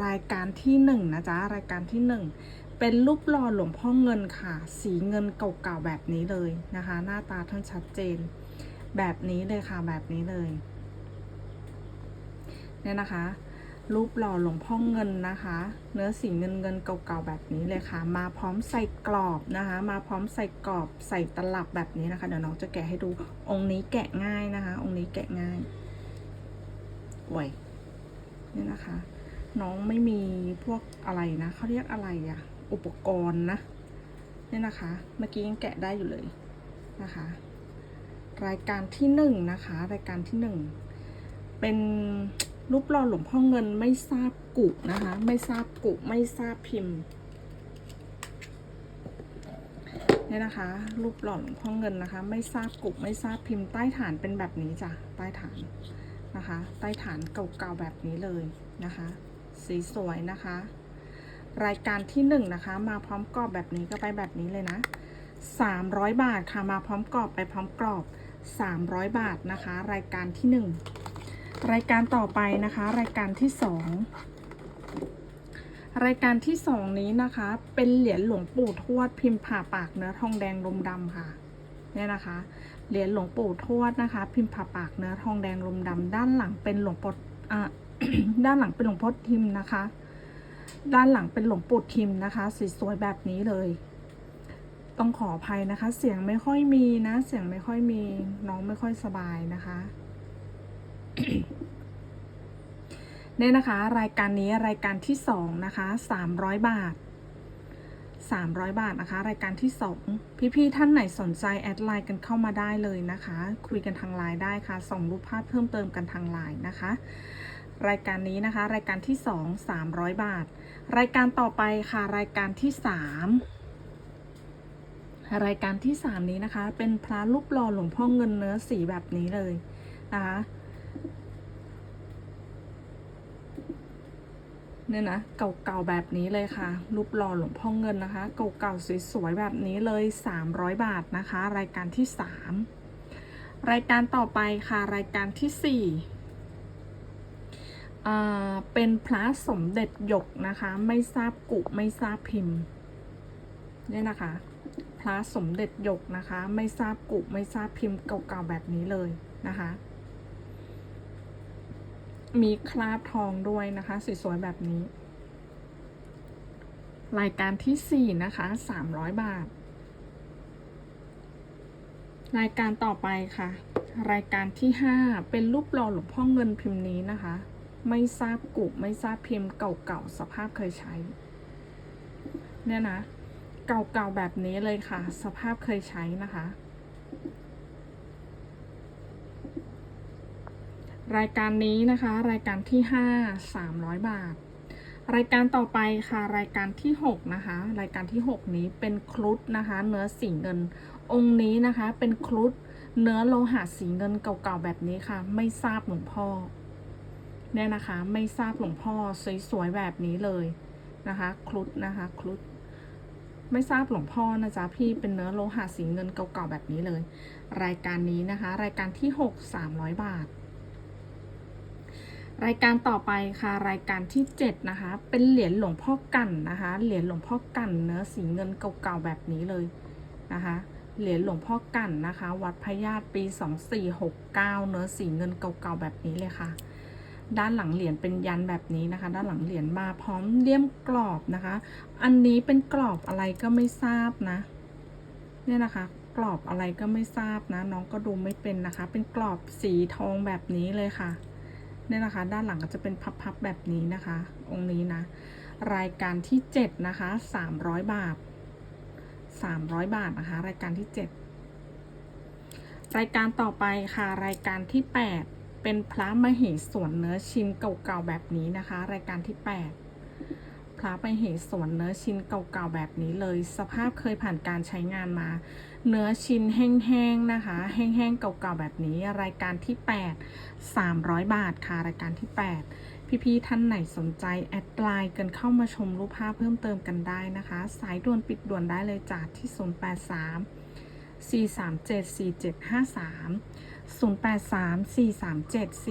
รายการที่หนึ่งนะจ๊ะรายการที่หนึ่งเป็นรูปหล่อหลวงพ่อเงินค่ะ สีเงินเก่าๆแบบนี้เลยนะคะ หน้าตาท่านชัดเจน แบบนี้เลยค่ะแบบนี้เลยเนี่ยนะคะ รูปหล่อหลวงพ่อเงินนะคะ เนื้อสีเงินเงินเก่าๆแบบนี้เลยค่ะ มาพร้อมใส่กรอบนะคะ มาพร้อมใส่กรอบใส่ตลับแบบนี้นะคะเดี๋ยวน้องจะแกะให้ดูองค์นี้แกะง่ายนะคะ องค์นี้แกะง่ายโอ้ยนี่นะคะ น้องไม่มีพวกอะไรนะเขาเรียกอะไรอะอุปกรณ์นะเนี่ยนะคะ เมื่อกี้ยังแกะได้อยู่เลยนะคะ รายการที่หนึ่งนะคะ รายการที่หนึ่งเป็นรูปหล่อหลวงพ่อเงินไม่ทราบกุนะคะ ไม่ทราบกุไม่ทราบพิมพ์เนี่ยนะคะ รูปหล่อหลวงพ่อเงินนะคะ ไม่ทราบกุไม่ทราบพิมพ์ใต้ฐานเป็นแบบนี้จ้ะใต้ฐานนะคะ ใต้ฐานเก่าๆแบบนี้เลยนะคะ สีสวยนะคะ รายการที่หนึ่งนะคะ มาพร้อมกรอบแบบนี้ก็ไปแบบนี้เลยนะ 300 บาทค่ะมาพร้อมกรอบไปพร้อมกรอบ 300 บาทนะคะ รายการที่ 1 รายการต่อไปนะคะ รายการที่ 2 รายการที่ 2 นี้นะคะ เป็นเหรียญหลวงปู่ทวดพิมพ์ผ่าปากเนื้อทองแดงลมดำค่ะเนี่ยนะคะ เหรียญหลวงปู่ทวดนะคะ พิมพ์ผ่าปากเนื้อทองแดงลมดำด้านหลังเป็นหลวงปู่อะ ด้านหลังเป็นหลวงพ่อทิมนะคะ ด้านหลังเป็นหลวงปู่ทิมนะคะสสวยๆแบบนี้เลย ต้องขออภัยนะคะ เสียงไม่ค่อยมีนะ เสียงไม่ค่อยมีน้องไม่ค่อยสบายนะคะเนี่ยนะคะ รายการนี้รายการที่สองนะคะสามร้อยบาทสามร้อยบาทนะคะ รายการที่สองพี่ๆท่านไหนสนใจแอดไลน์กันเข้ามาได้เลยนะคะ คุยกันทางไลน์ได้ค่ะ ส่งรูปภาพเพิ่มเติมกันทางไลน์นะคะ รายการนี้นะคะ รายการที่สองสามร้อยบาท รายการต่อไปค่ะรายการที่สามรายการที่สามนี้นะคะ เป็นพระรูปหล่อหลวงพ่อเงินเนื้อสีแบบนี้เลยนะคะเนี่ยนะเก่าๆแบบนี้เลยค่ะ รูปหล่อหลวงพ่อเงินนะคะ เก่าๆสวยๆแบบนี้เลย 300 บาทนะคะ รายการที่สามรายการต่อไปค่ะรายการที่สี่ เป็นพระสมเด็จหยกนะคะ ไม่ทราบกุไม่ทราบพิมพ์เนี่ยนะคะ พระสมเด็จหยกนะคะ ไม่ทราบกุไม่ทราบพิมพ์เก่าๆแบบนี้เลยนะคะ มีคราบทองด้วยนะคะสวยๆแบบนี้ รายการที่สี่นะคะสามร้อยบาท รายการต่อไปค่ะ รายการที่ห้าเป็นรูปหล่อหลวงพ่อเงินพิมพ์นี้นะคะ ไม่ทราบกลุ่มไม่ทราบพิมพ์เก่าๆสภาพเคยใช้ เนี่ยนะ เก่าๆแบบนี้เลยค่ะ สภาพเคยใช้นะคะ รายการนี้นะคะ รายการที่ห้าสามร้อยบาท รายการต่อไปค่ะ รายการที่หกนะคะ รายการที่หกนี้เป็นครุฑนะคะ เนื้อสีเงิน องค์นี้นะคะ เป็นครุฑเนื้อโลหะสีเงินเก่าๆแบบนี้ค่ะ ไม่ทราบหลวงพ่อ เนี่ยนะคะ ไม่ทราบหลวงพ่อสวยๆแบบนี้เลยนะคะ ครุฑนะคะครุฑไม่ทราบหลวงพ่อนะจ๊ะพี่เป็นเนื้อโลหะสีเงินเก่าๆแบบนี้เลย รายการนี้นะคะ รายการที่ 6 300 บาท รายการต่อไปค่ะ รายการที่ 7 นะคะ เป็นเหรียญหลวงพ่อกันนะคะ เหรียญหลวงพ่อกันเนื้อสีเงินเก่าๆแบบนี้เลยนะคะ เหรียญหลวงพ่อกันนะคะ วัดพญาตปี 2469 เนื้อสีเงินเก่าๆแบบนี้เลยค่ะ ด้านหลังเหรียญเป็นยันแบบนี้นะคะ ด้านหลังเหรียญมาพร้อมเลี่ยมกรอบนะคะ อันนี้เป็นกรอบอะไรก็ไม่ทราบนะ เนี่ยนะคะ กรอบอะไรก็ไม่ทราบนะ น้องก็ดูไม่เป็นนะคะ เป็นกรอบสีทองแบบนี้เลยค่ะ เนี่ยนะคะ ด้านหลังก็จะเป็นพับๆแบบนี้นะคะ องค์นี้นะ รายการที่เจ็ดนะคะสามร้อยบาทสามร้อยบาทนะคะ รายการที่เจ็ดรายการต่อไปค่ะ รายการที่แปด เป็นพระมเหสวนเนื้อชิ้นเก่าๆแบบนี้นะคะ รายการที่แปดพระมเหสวนเนื้อชิ้นเก่าๆแบบนี้เลย สภาพเคยผ่านการใช้งานมา เนื้อชิ้นแห้งๆนะคะ แห้งๆเก่าๆแบบนี้ รายการที่ 8 300 บาทค่ะรายการที่ 8 พี่ๆท่านไหนสนใจแอดไลน์กันเข้ามาชมรูปภาพเพิ่มเติมกันได้นะคะ สายด่วนปิดด่วนได้เลยจากที่ 083 437 4753 083 437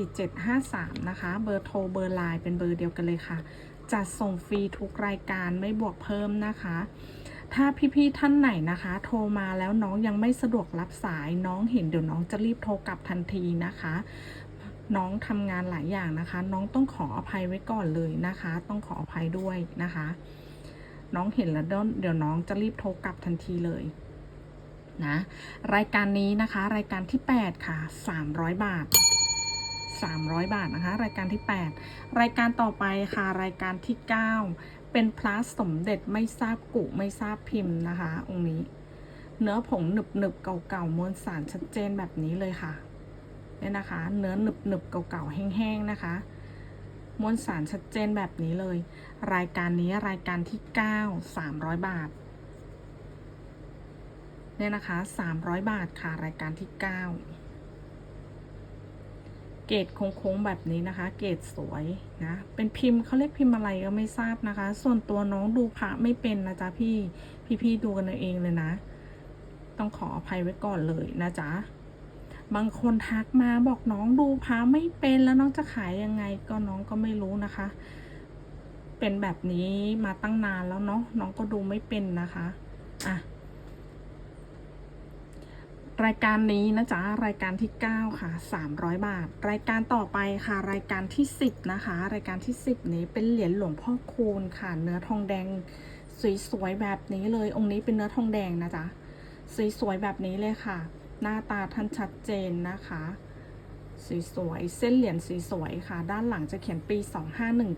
4753 นะคะ เบอร์โทรเบอร์ไลน์เป็นเบอร์เดียวกันเลยค่ะ จัดส่งฟรีทุกรายการไม่บวกเพิ่มนะคะ ถ้าพี่ๆท่านไหนนะคะ โทรมาแล้วน้องยังไม่สะดวกรับสายน้องเห็นเดี๋ยวน้องจะรีบโทรกลับทันทีนะคะน้องทำงานหลายอย่างนะคะ น้องต้องขออภัยไว้ก่อนเลยนะคะ ต้องขออภัยด้วยนะคะ น้องเห็นแล้วเดี๋ยวน้องจะรีบโทรกลับทันทีเลย นะ รายการนี้นะคะ รายการที่ 8 ค่ะ 300 บาท 300 บาทนะคะ รายการที่ 8 รายการต่อไปค่ะ รายการที่ 9 เป็นพระสมเด็จไม่ทราบกุไม่ทราบพิมพ์นะคะ องค์นี้ เนื้อผงหนึบหนึบเก่าๆมวลสารชัดเจนแบบนี้เลยค่ะเนี่ยนะคะ เนื้อหนึบหนึบเก่าๆแห้งๆนะคะมวลสารชัดเจนแบบนี้เลย รายการนี้รายการที่ 9 300 บาท เนี่ยนะคะ 300 บาทค่ะรายการที่ 9 เกรดโค้งๆแบบนี้นะคะ เกรดสวยนะ เป็นพิมพ์เขาเรียกพิมพ์อะไรก็ไม่ทราบนะคะ ส่วนตัวน้องดูพระไม่เป็นนะจ๊ะพี่ พี่ๆดูกันเอาเองเลยนะ ต้องขออภัยไว้ก่อนเลยนะจ๊ะบางคนทักมาบอกน้องดูพระไม่เป็นแล้วน้องจะขายยังไงก็น้องก็ไม่รู้นะคะ เป็นแบบนี้มาตั้งนานแล้วเนาะน้องก็ดูไม่เป็นนะคะ อะ รายการนี้นะจ๊ะรายการที่ 9 ค่ะ 300 บาท รายการต่อไปค่ะ รายการที่ 10 นะคะ รายการที่ 10 นี้เป็นเหรียญหลวงพ่อคูณค่ะ เนื้อทองแดงสวยๆแบบนี้เลย องค์นี้เป็นเนื้อทองแดงนะจ๊ะสวยๆแบบนี้เลยค่ะ หน้าตาท่านชัดเจนนะคะสวยๆเส้นเหรียญสวยๆค่ะ ด้านหลังจะเขียนปี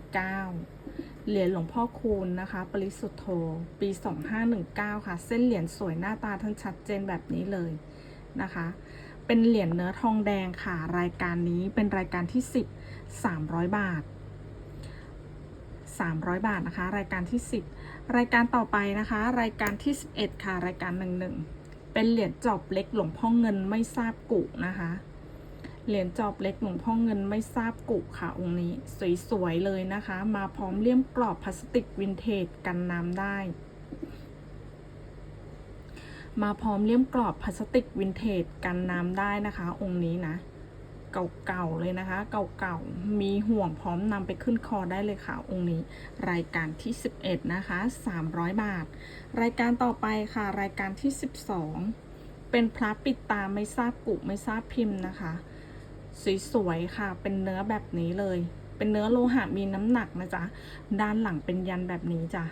2519 เหรียญหลวงพ่อคูณนะคะ ปริสุทธโธ ปี 2519 ค่ะ เส้นเหรียญสวยหน้าตาท่านชัดเจนแบบนี้เลย นะคะ เป็นเหรียญเนื้อทองแดงค่ะ รายการนี้เป็นรายการที่ 10 300 บาท 300 บาทนะคะ รายการที่ 10 รายการต่อไปนะคะ รายการที่ 11 ค่ะ รายการ 11 เป็นเหรียญจอบเล็กหลวงพ่อเงินไม่ทราบกุนะคะ เหรียญจอบเล็กหลวงพ่อเงินไม่ทราบกุค่ะองค์นี้ สวยๆเลยนะคะ มาพร้อมเลี่ยมกรอบพลาสติกวินเทจกันน้ำได้ มาพร้อมเลี่ยมกรอบพลาสติกวินเทจกันน้ำได้นะคะ องค์นี้นะ เก่าๆเลยนะคะ เก่าๆมีห่วงพร้อมนำไปขึ้นคอได้เลยค่ะ องค์นี้ รายการที่ 11 นะคะ 300 บาท รายการต่อไปค่ะ รายการที่ 12 เป็นพระปิดตาไม่ทราบกุไม่ทราบพิมพ์นะคะสวยๆค่ะ เป็นเนื้อแบบนี้เลย เป็นเนื้อโลหะมีน้ำหนักนะจ๊ะ ด้านหลังเป็นยันแบบนี้จ้ะ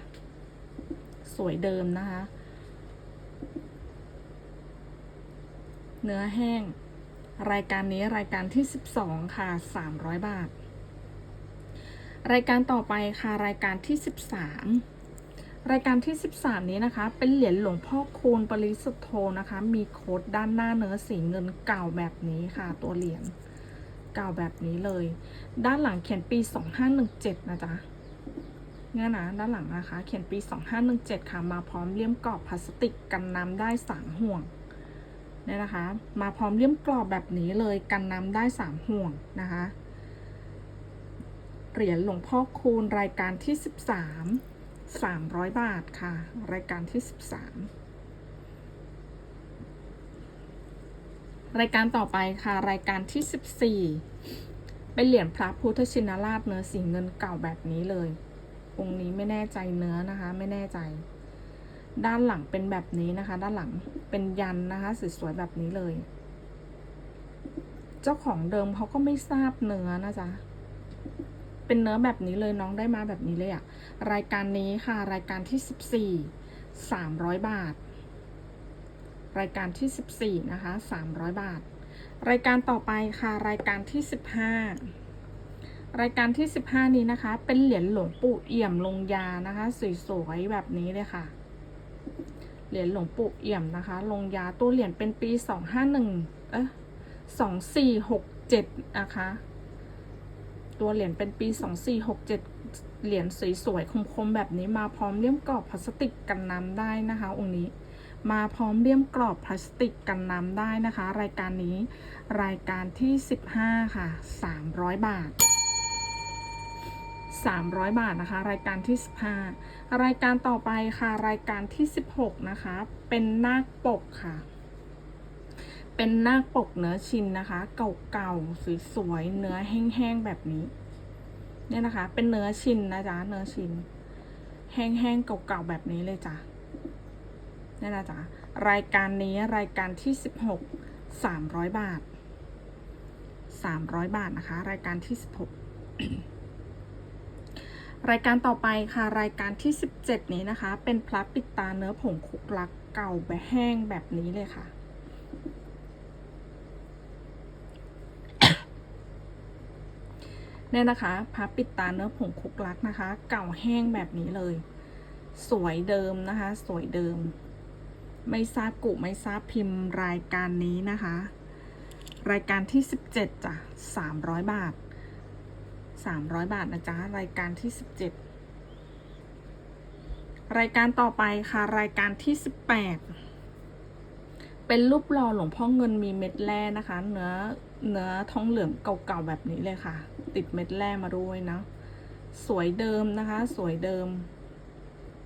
สวยเดิมนะคะ เนื้อแห้ง รายการนี้รายการที่ 12 ค่ะ 300 บาท รายการต่อไปค่ะรายการที่ 13 รายการที่ 13 นี้นะคะ เป็นเหรียญหลวงพ่อคูณปริสุทธโธนะคะ มีโค้ดด้านหน้าเนื้อสีเงินเก่าแบบนี้ค่ะ ตัวเหรียญเก่าแบบนี้เลย ด้านหลังเขียนปี 2517 นะจ๊ะเนี่ยนะด้านหลังนะคะ เขียนปี 2517 ค่ะ มาพร้อมเลี่ยมกรอบพลาสติกกันน้ำได้3ห่วง เนี่ยนะคะ มาพร้อมเลี่ยมกรอบแบบนี้เลยกันน้ำได้3ห่วงนะคะ เหรียญหลวงพ่อคูณรายการที่13 300บาทค่ะ รายการที่13รายการต่อไปค่ะ รายการที่14เป็นเหรียญพระพุทธชินราชเนื้อสีเงินเก่าแบบนี้เลยองค์นี้ไม่แน่ใจเนื้อนะคะ ไม่แน่ใจ ด้านหลังเป็นแบบนี้นะคะ ด้านหลังเป็นยันนะคะสวยๆแบบนี้เลย เจ้าของเดิมเขาก็ไม่ทราบเนื้อนะจ๊ะเป็นเนื้อแบบนี้เลยน้องได้มาแบบนี้เลยอะรายการนี้ค่ะ รายการที่สิบสี่สามร้อยบาท รายการที่สิบสี่นะคะสามร้อยบาท รายการต่อไปค่ะ รายการที่สิบห้ารายการที่สิบห้านี้นะคะ เป็นเหรียญหลวงปู่เอี่ยมลงยานะคะ สวยๆแบบนี้เลยค่ะ เหรียญหลวงปู่เอี่ยมนะคะ ลงยาตัวเหรียญเป็นปีสองห้าหนึ่งเอ๊ะสองสี่หกเจ็ดนะคะ ตัวเหรียญเป็นปี2467เหรียญสวยๆคมๆแบบนี้มาพร้อมเลี่ยมกรอบพลาสติกกันน้ำได้นะคะ องค์นี้มาพร้อมเลี่ยมกรอบพลาสติกกันน้ำได้นะคะ รายการนี้รายการที่ 15 ค่ะ 300 บาท 300 บาทนะคะ รายการที่ 15 รายการต่อไปค่ะ รายการที่ 16 นะคะ เป็นนาคปกค่ะ เป็นนาคปกเนื้อชิ้นนะคะ เก่าๆสวยๆเนื้อแห้งๆแบบนี้เนี่ยนะคะ เป็นเนื้อชิ้นนะจ๊ะเนื้อชิ้น แห้งๆเก่าๆแบบนี้เลยจ้ะเนี่ยนะจ๊ะรายการนี้รายการที่สิบหกสามร้อยบาทสามร้อยบาทนะคะ รายการที่สิบหก รายการต่อไปค่ะรายการที่สิบเจ็ดนี้นะคะ เป็นพลับปิดตาเนื้อผงคุกลักเก่าแบบแห้งแบบนี้เลยค่ะ เนี่ยนะคะพับปิดตาเนื้อผงคุกลักนะคะ เก่าแห้งแบบนี้เลย สวยเดิมนะคะ สวยเดิม ไม่ทราบกุไม่ทราบพิมพ์รายการนี้นะคะ รายการที่สิบเจ็ดจ้ะสามร้อยบาท สามร้อยบาทนะจ๊ะ รายการที่สิบเจ็ดรายการต่อไปค่ะ รายการที่สิบแปดเป็นรูปหล่อหลวงพ่อเงินมีเม็ดแร่นะคะ เนื้อเนื้อทองเหลืองเก่าๆแบบนี้เลยค่ะ ติดเม็ดแร่มาด้วยนะ สวยเดิมนะคะ สวยเดิม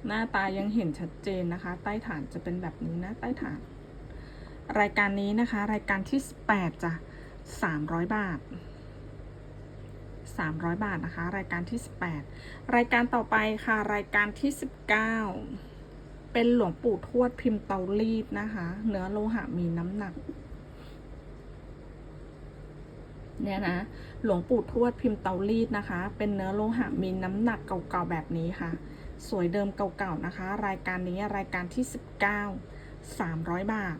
หน้าตายังเห็นชัดเจนนะคะ ใต้ฐานจะเป็นแบบนี้นะ ใต้ฐาน รายการนี้นะคะ รายการที่ 18จ้ะ300 บาท 300 บาทนะคะ รายการที่ 18 รายการต่อไปค่ะ รายการที่ 19 เป็นหลวงปู่ทวดพิมพ์เตารีดนะคะ เนื้อโลหะมีน้ำหนัก เนี่ยนะ หลวงปู่ทวดพิมพ์เตารีดนะคะ เป็นเนื้อโลหะมีน้ำหนักเก่าๆแบบนี้ค่ะ สวยเดิมเก่าๆนะคะ รายการนี้รายการที่ 19 300 บาท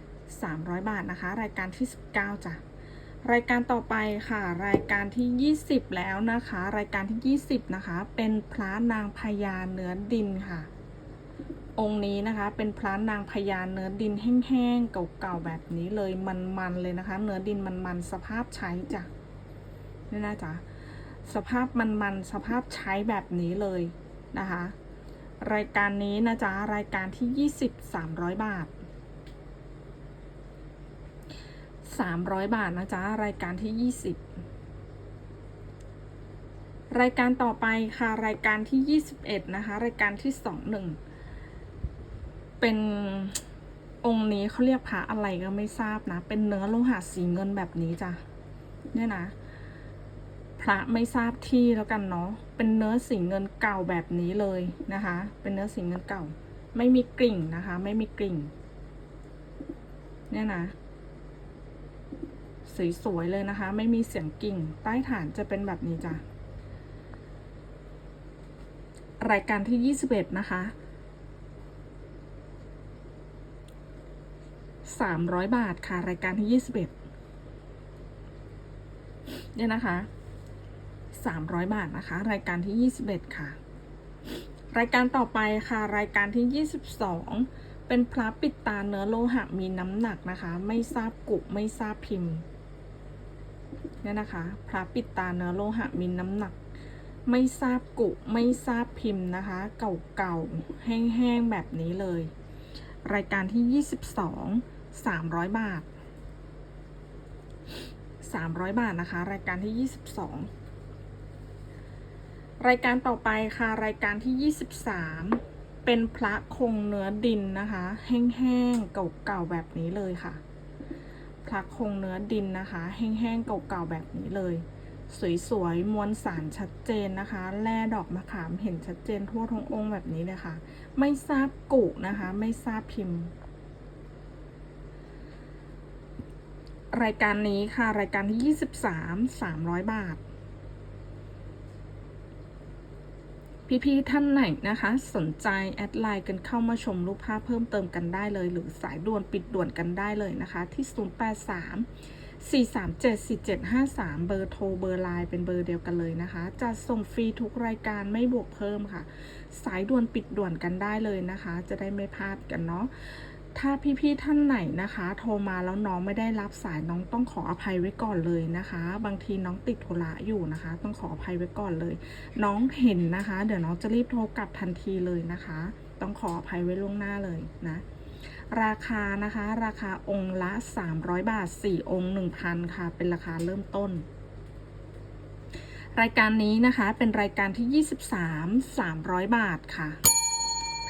300 บาทนะคะ รายการที่ 19จ้ะ รายการต่อไปค่ะ รายการที่ 20 แล้วนะคะ รายการที่ 20 นะคะ เป็นพระนางพญาเนื้อดินค่ะ องค์นี้นะคะ เป็นพระนางพญาเนื้อดินแห้งๆเก่าๆแบบนี้เลยมันๆเลยนะคะ เนื้อดินมันๆสภาพใช้จ้ะนี่นะจ๊ะสภาพมันๆสภาพใช้แบบนี้เลยนะคะ รายการนี้นะจ๊ะรายการที่ 20 300 บาท 300 บาทนะจ๊ะ รายการที่ 20 รายการต่อไปค่ะ รายการที่ 21 นะคะ รายการที่ 21 เป็นองค์นี้เขาเรียกพระอะไรก็ไม่ทราบนะ เป็นเนื้อโลหะสีเงินแบบนี้จ้ะ เนี่ยนะ พระไม่ทราบที่แล้วกันเนาะ เป็นเนื้อสีเงินเก่าแบบนี้เลยนะคะ เป็นเนื้อสีเงินเก่า ไม่มีกลิ่งนะคะ ไม่มีกลิ่ง เนี่ยนะ สวยๆเลยนะคะ ไม่มีเสียงกิ่ง ใต้ฐานจะเป็นแบบนี้จ้ะ รายการที่ 21 นะคะ 300 บาทค่ะ รายการที่ 21เนี่ยนะคะ 300 บาทนะคะ รายการที่ 21 ค่ะ รายการต่อไปค่ะ รายการที่ 22เป็นพระปิดตาเนื้อโลหะมีน้ำหนักนะคะ ไม่ทราบกุไม่ทราบพิมพ์ เนี่ยนะคะพระปิดตาเนื้อโลหะมีน้ำหนัก ไม่ทราบกุไม่ทราบพิมพ์นะคะ เก่าๆ แห้งๆ แบบนี้เลย รายการที่ 22 300 บาท 300 บาทนะคะ รายการที่ 22 รายการต่อไปค่ะ รายการที่ 23 เป็นพระคงเนื้อดินนะคะ แห้งๆ เก่าๆ แบบนี้เลยค่ะ ทักคงเนื้อดินนะคะ แห้งๆเก่าๆแบบนี้เลย สวยๆมวลสารชัดเจนนะคะ แร่ดอกมะขามเห็นชัดเจนทั่วทั้งองค์แบบนี้เลยค่ะ ไม่ทราบกุนะคะ ไม่ทราบพิมพ์รายการนี้ค่ะ รายการที่ 23 300 บาท พี่ๆท่านไหนนะคะ สนใจแอดไลน์กันเข้ามาชมรูปภาพเพิ่มเติมกันได้เลย หรือสายด่วนปิดด่วนกันได้เลยนะคะ ที่ 083 437 4753 เบอร์โทรเบอร์ไลน์เป็นเบอร์เดียวกันเลยนะคะ จะส่งฟรีทุกรายการไม่บวกเพิ่มค่ะ สายด่วนปิดด่วนกันได้เลยนะคะ จะได้ไม่พลาดกันเนาะ ถ้าพี่ๆท่านไหนนะคะ โทรมาแล้วน้องไม่ได้รับสายน้องต้องขออภัยไว้ก่อนเลยนะคะ บางทีน้องติดธุระอยู่นะคะ ต้องขออภัยไว้ก่อนเลย น้องเห็นนะคะ เดี๋ยวน้องจะรีบโทรกลับทันทีเลยนะคะ ต้องขออภัยไว้ล่วงหน้าเลยนะราคานะคะ ราคาองค์ละ 300 บาท 4 องค์ 1,000 ค่ะ เป็นราคาเริ่มต้น รายการนี้นะคะเป็นรายการที่ 23 300 บาทค่ะ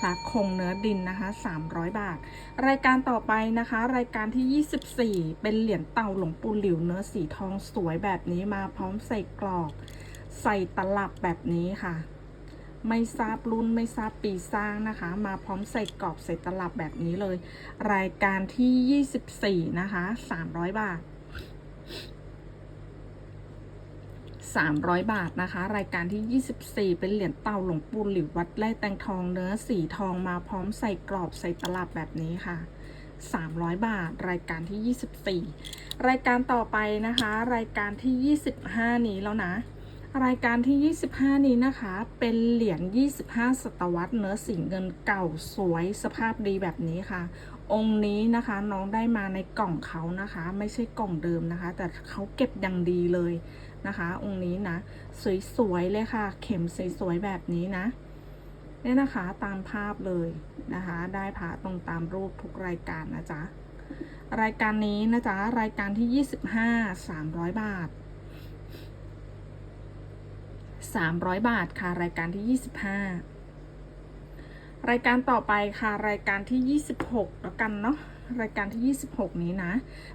พลาคงเนื้อดินนะคะ 300 บาท รายการต่อไปนะคะ รายการที่ 24 เป็นเหรียญเต่าหลวงปู่หลิวเนื้อสีทองสวยแบบนี้มาพร้อมใส่กรอบใส่ตลับแบบนี้ค่ะ ไม่ทราบรุ่นไม่ทราบปีสร้างนะคะ มาพร้อมใส่กรอบใส่ตลับแบบนี้เลย รายการที่ 24 นะคะ 300 บาท 300 บาทนะคะ รายการที่ 24 เป็นเหรียญเต่าหลวงปู่หลิววัดแร่แตงทองเนื้อสีทองมาพร้อมใส่กรอบใส่ตลับแบบนี้ค่ะ 300 บาท รายการที่ 24 รายการต่อไปนะคะ รายการที่ 25 นี้แล้วนะ รายการที่ 25 นี้นะคะ เป็นเหรียญ 25 ศตวรรษเนื้อสีเงินเก่าสวยสภาพดีแบบนี้ค่ะองค์นี้นะคะน้องได้มาในกล่องเขานะคะ ไม่ใช่กล่องเดิมนะคะ แต่เขาเก็บอย่างดีเลย นะคะ องค์นี้นะ สวยๆเลยค่ะ เข็มสวยๆแบบนี้นะเนี่ยนะคะตามภาพเลยนะคะ ได้พระตรงตามรูปทุกรายการนะจ๊ะรายการนี้นะจ๊ะรายการที่ 25 300 บาท 300 บาทค่ะรายการที่ 25 รายการต่อไปค่ะรายการที่ 26แล้วกันเนาะ รายการที่ 26 นี้นะ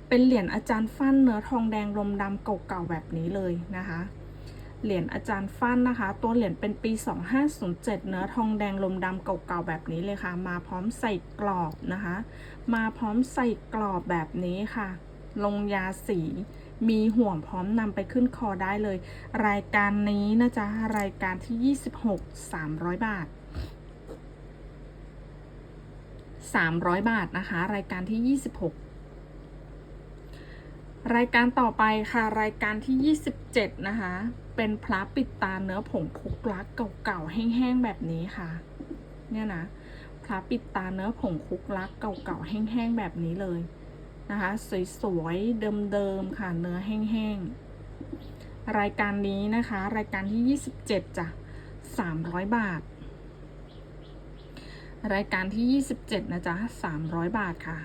เป็นเหรียญอาจารย์ฟั่นเนื้อทองแดงลมดำเก่าๆแบบนี้เลยนะคะ เหรียญอาจารย์ฟั่นนะคะ ตัวเหรียญเป็นปี 2507 เนื้อทองแดงลมดำเก่าๆแบบนี้เลยค่ะ มาพร้อมใส่กรอบนะคะ มาพร้อมใส่กรอบแบบนี้ค่ะ ลงยาสีมีห่วงพร้อมนำไปขึ้นคอได้เลย รายการนี้นะจ๊ะรายการที่ 26 300 บาท 300 บาทนะคะ รายการที่ 26 รายการต่อไปค่ะ รายการที่ 27 นะคะ เป็นพระปิดตาเนื้อผงคุกลักเก่าๆแห้งๆแบบนี้ค่ะ เนี่ยนะพระปิดตาเนื้อผงคุกลักเก่าๆแห้งๆแบบนี้เลยนะคะ สวยๆเดิมๆค่ะเนื้อแห้งๆรายการนี้นะคะ รายการที่ 27จ้ะ300 บาท รายการที่ 27 นะจ๊ะ 300 บาทค่ะ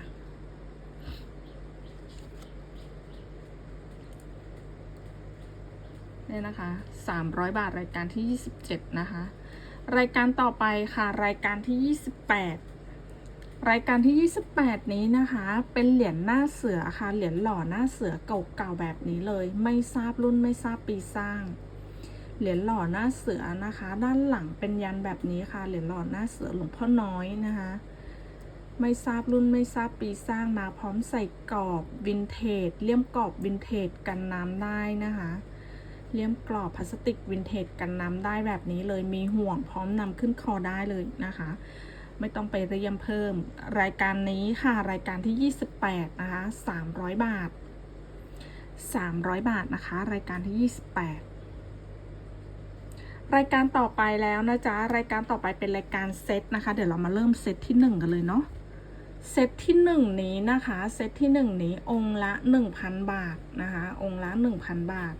เนี่ยนะคะ 300 บาทรายการที่ 27 นะคะ รายการต่อไปค่ะ รายการที่ 28 รายการที่ 28 นี้นะคะ เป็นเหรียญหน้าเสือค่ะ เหรียญหล่อหน้าเสือเก่าๆแบบนี้เลย ไม่ทราบรุ่นไม่ทราบปีสร้าง เหรียญหล่อหน้าเสือนะคะ ด้านหลังเป็นยันแบบนี้ค่ะ เหรียญหล่อหน้าเสือหลวงพ่อน้อยนะคะ ไม่ทราบรุ่นไม่ทราบปีสร้างมาพร้อมใส่กรอบวินเทจเลี่ยมกรอบวินเทจกันน้ำได้นะคะเลี่ยมกรอบพลาสติกวินเทจกันน้ำได้แบบนี้เลยมีห่วงพร้อมนำขึ้นคอได้เลยนะคะ ไม่ต้องไปเรียมเพิ่ม รายการนี้ค่ะรายการที่ 28 นะคะ 300 บาท 300 บาทนะคะ รายการที่ 28 รายการต่อไปแล้วนะจ๊ะ รายการต่อไปเป็นรายการเซตนะคะ เดี๋ยวเรามาเริ่มเซตที่ 1 กันเลยเนาะ เซตที่ 1 นี้นะคะ เซตที่ 1 นี้องค์ละ 1,000 บาทนะคะ องค์ละ 1,000 บาท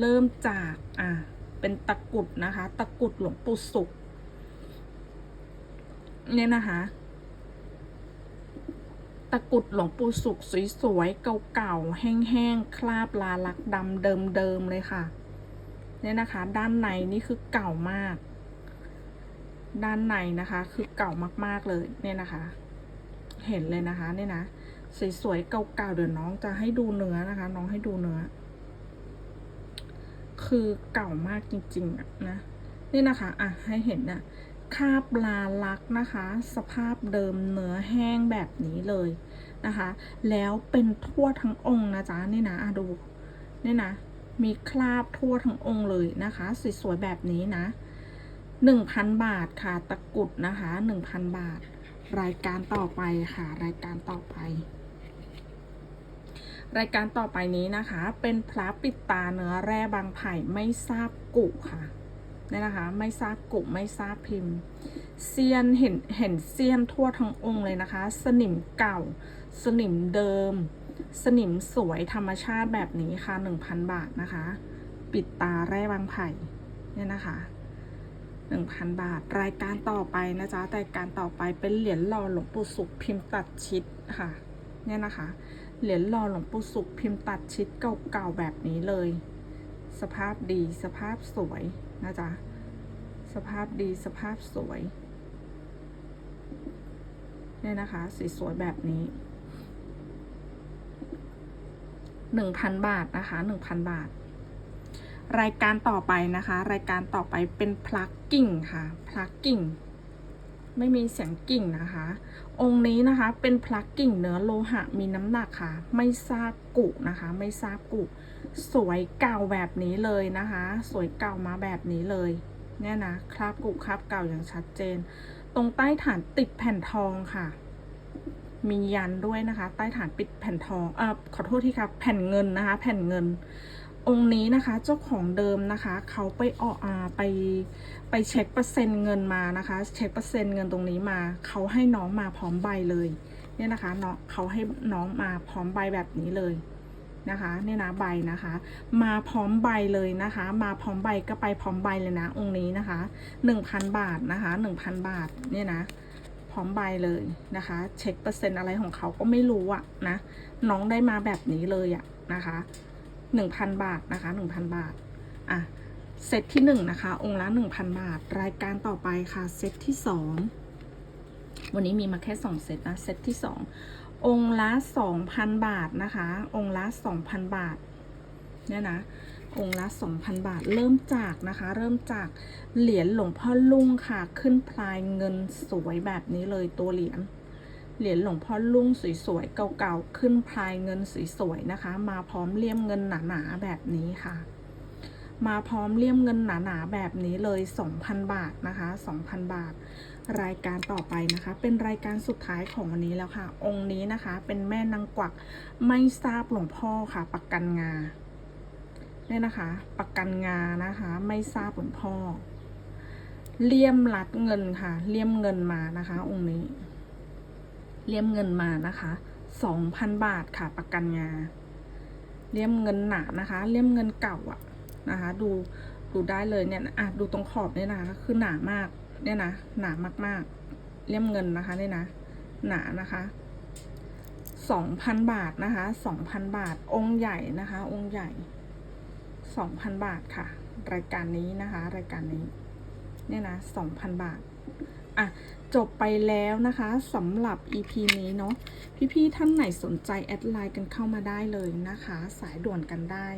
เริ่มจากอะเป็นตะกุดนะคะ ตะกุดหลวงปู่สุขเนี่ยนะคะ ตะกุดหลวงปู่สุขสวยๆ เก่าๆ แห้งๆ คราบลาลักดำเดิมๆ เลยค่ะ เนี่ยนะคะ ด้านในนี่คือเก่ามาก ด้านในนะคะ คือเก่ามากๆเลยเนี่ยนะคะ เห็นเลยนะคะเนี่ยนะสวยๆเก่าๆเดี๋ยวน้องจะให้ดูเนื้อนะคะ น้องให้ดูเนื้อ คือเก่ามากจริงๆอะนะนี่นะคะอะให้เห็นน่ะคาบลาลักนะคะ สภาพเดิมเนื้อแห้งแบบนี้เลยนะคะ แล้วเป็นทั่วทั้งองค์นะจ๊ะนี่นะอะดูนี่นะ มีคราบทั่วทั้งองค์เลยนะคะสวยๆแบบนี้นะหนึ่งพันบาทค่ะตะกุดนะคะหนึ่งพันบาท รายการต่อไปค่ะ รายการต่อไป รายการต่อไปนี้นะคะ เป็นพระปิดตาเนื้อแร่บางไผ่ไม่ทราบกุค่ะเนี่ยนะคะ ไม่ทราบกุไม่ทราบพิมพ์เซียนเห็นเห็นเซียนทั่วทั้งองค์เลยนะคะ สนิมเก่า สนิมเดิม สนิมสวยธรรมชาติแบบนี้ค่ะ 1,000 บาทนะคะ ปิดตาแร่บางไผ่เนี่ยนะคะ 1,000 บาท รายการต่อไปนะจ๊ะแต่การต่อไปเป็นเหรียญหล่อหลวงปู่สุขพิมพ์ตัดชิดค่ะ เนี่ยนะคะ เหรียญหล่อหลวงปู่สุขพิมพ์ตัดชิดเก่าๆแบบนี้เลย สภาพดีสภาพสวยนะจ๊ะสภาพดีสภาพสวยเนี่ยนะคะสีสวยแบบนี้ หนึ่งพันบาทนะคะหนึ่งพันบาท รายการต่อไปนะคะ รายการต่อไปเป็นพลักกิ่งค่ะพลักกิ่ง ไม่มีเสียงกิ่งนะคะ องค์นี้นะคะเป็นพลักกิ่งเนื้อโลหะมีน้ำหนักค่ะ ไม่ทราบกุนะคะ ไม่ทราบกุสวยเก่าแบบนี้เลยนะคะ สวยเก่ามาแบบนี้เลยเนี่ยนะคราบกุคราบเก่าอย่างชัดเจน ตรงใต้ฐานติดแผ่นทองค่ะ มียันด้วยนะคะ ใต้ฐานปิดแผ่นทองเอ่อขอโทษที่ครับแผ่นเงินนะคะ แผ่นเงิน องค์นี้นะคะ เจ้าของเดิมนะคะ เขาไปออกอาไปไปเช็คเปอร์เซ็นต์เงินมานะคะ เช็คเปอร์เซ็นต์เงินตรงนี้มา เขาให้น้องมาพร้อมใบเลยเนี่ยนะคะเน้องเขาให้น้องมาพร้อมใบแบบนี้เลยนะคะเนี่ยนะใบนะคะ มาพร้อมใบเลยนะคะ มาพร้อมใบก็ไปพร้อมใบเลยนะองค์นี้นะคะหนึ่งพันบาทนะคะหนึ่งพันบาทเนี่ยนะ พร้อมใบเลยนะคะ เช็คเปอร์เซ็นต์อะไรของเขาก็ไม่รู้อะนะ น้องได้มาแบบนี้เลยอะนะคะหนึ่งพันบาทนะคะหนึ่งพันบาท อะ เซตที่หนึ่งนะคะ องค์ละหนึ่งพันบาท รายการต่อไปค่ะ เซตที่สองวันนี้มีมาแค่สองเซตนะ เซตที่สององค์ละสองพันบาทนะคะ องค์ละสองพันบาท เนี่ยนะ องค์ละสองพันบาท เริ่มจากนะคะ เริ่มจากเหรียญหลวงพ่อลุงค่ะ ขึ้นพลายเงินสวยแบบนี้เลยตัวเหรียญ เหรียญหลวงพ่อลุงสวยๆเก่าๆ ขึ้นพลายเงินสวยๆนะคะ มาพร้อมเลี่ยมเงินหนาๆแบบนี้ค่ะ มาพร้อมเลี่ยมเงินหนาๆแบบนี้เลย 2,000 บาทนะคะ 2,000 บาทรายการต่อไปนะคะ เป็นรายการสุดท้ายของวันนี้แล้วค่ะ องค์นี้นะคะเป็นแม่นางกวักไม่ทราบหลวงพ่อค่ะประกันงา เนี่ยนะคะ ประกันงานะคะ ไม่ทราบหลพ่อเลี่ยมรัดเงินค่ะ เลี่ยมเงินมานะคะ องค์นี้ เลี่ยมเงินมานะคะสองพันบาทค่ะ ประกันงา เลี่ยมเงินหนานะคะ เลี่ยมเงินเก่าอะนะคะ ดูดูได้เลยเนี่ยอะดูตรงขอบเนี่ยนะคะคือหนามาก เนี่ยนะหนามากๆ เลี่ยมเงินนะคะเนี่ยนะ หนานะคะสองพันบาทนะคะสองพันบาทองค์ใหญ่นะคะ องค์ใหญ่ สองพันบาทค่ะ รายการนี้นะคะ รายการนี้เนี่ยนะสองพันบาท อะ จบไปแล้วนะคะสำหรับ EP นี้เนาะพี่ๆท่านไหนสนใจ แอดไลน์กันเข้ามาได้เลยนะคะ สายด่วนกันได้